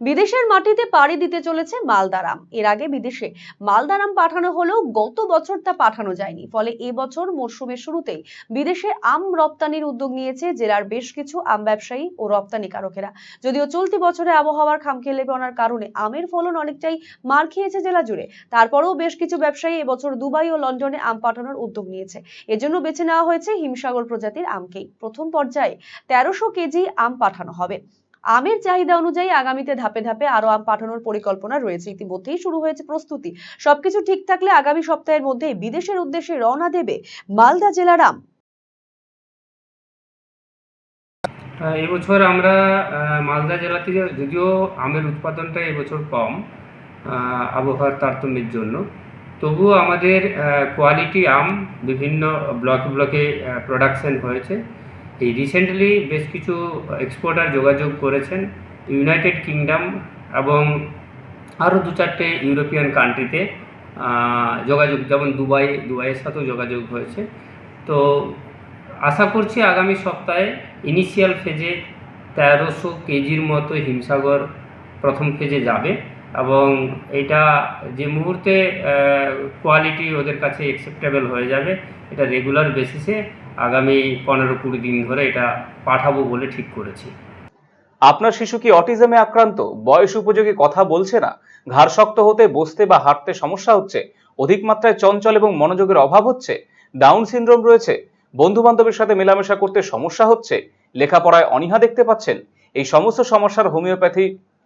বিদেশের মাটিতে পাড়ি দিতে চলেছে মালদারাম এর আগে বিদেশে মালদারাম পাঠানো হলেও গত বছর তা পাঠানো যায়নি। ফলে এবছর মরশুমের শুরুতেই বিদেশে আম রপ্তানির উদ্যোগ নিয়েছে জেলার বেশ কিছু আম ব্যবসায়ী ও রপ্তানিকারকেরা যদিও চলতি বছরে আবহাওয়ার খামখেলেপনার কারণে আমের ফলন অনেকটাই মার খেয়েছে জেলা জুড়ে। তারপরেও বেশ কিছু ব্যবসায়ী এবছর দুবাই ও লন্ডনে আম পাঠানোর উদ্যোগ নিয়েছে। এজন্য বেছে নেওয়া হয়েছে হিমসাগর প্রজাতির আমকেই। প্রথম পর্যায়ে তেরোশো কেজি আম পাঠানো হবে। আমের চাহিদা অনুযায়ী আগামীতে ধাপে ধাপে আরও আম পাঠানোর পরিকল্পনা রয়েছে। ইতিমধ্যেই শুরু হয়েছে প্রস্তুতি। সবকিছু ঠিক থাকলে আগামী সপ্তাহের মধ্যেই বিদেশের উদ্দেশ্যে রওনা দেবে মালদা জেলার আম। এবছর আমরা মালদা জেলা থেকে যদিও আমের উৎপাদনটা এবছর কম আবহাওয়ার তারতম্যের জন্য, তবুও আমাদের কোয়ালিটি আম বিভিন্ন ব্লকে ব্লকে প্রোডাকশন হয়েছে। এই রিসেন্টলি বেশ কিছু এক্সপোর্টার যোগাযোগ করেছেন ইউনাইটেড কিংডম এবং আরও দু চারটে ইউরোপিয়ান কান্ট্রিতে যোগাযোগ, যেমন দুবাই, দুবাইয়ের সাথেও যোগাযোগ হয়েছে। তো আশা করছি আগামী সপ্তাহে ইনিশিয়াল ফেজে তেরোশো কেজির মতো হিমসাগর প্রথম ফেজে যাবে। এবং এটা যে মুহূর্তে কোয়ালিটি ওদের কাছে অ্যাকসেপ্টেবল হয়ে যাবে, এটা রেগুলার বেসিসে আগামী পনেরো কুড়ি দিন ধরে এটা পাঠাবো বলে ঠিক করেছি। আপনার শিশু কি অটিজমে আক্রান্ত? বয়স উপযোগী কথা বলছে না? ঘাড় শক্ত হতে, বসতে বা হাঁটতে সমস্যা হচ্ছে? অধিক মাত্রায় চঞ্চল এবং মনোযোগের অভাব হচ্ছে? ডাউন সিনড্রোম রয়েছে? বন্ধু বান্ধবের সাথে মেলামেশা করতে সমস্যা হচ্ছে? লেখাপড়ায় অনীহা দেখতে পাচ্ছেন? এই সমস্ত সমস্যার homeopathy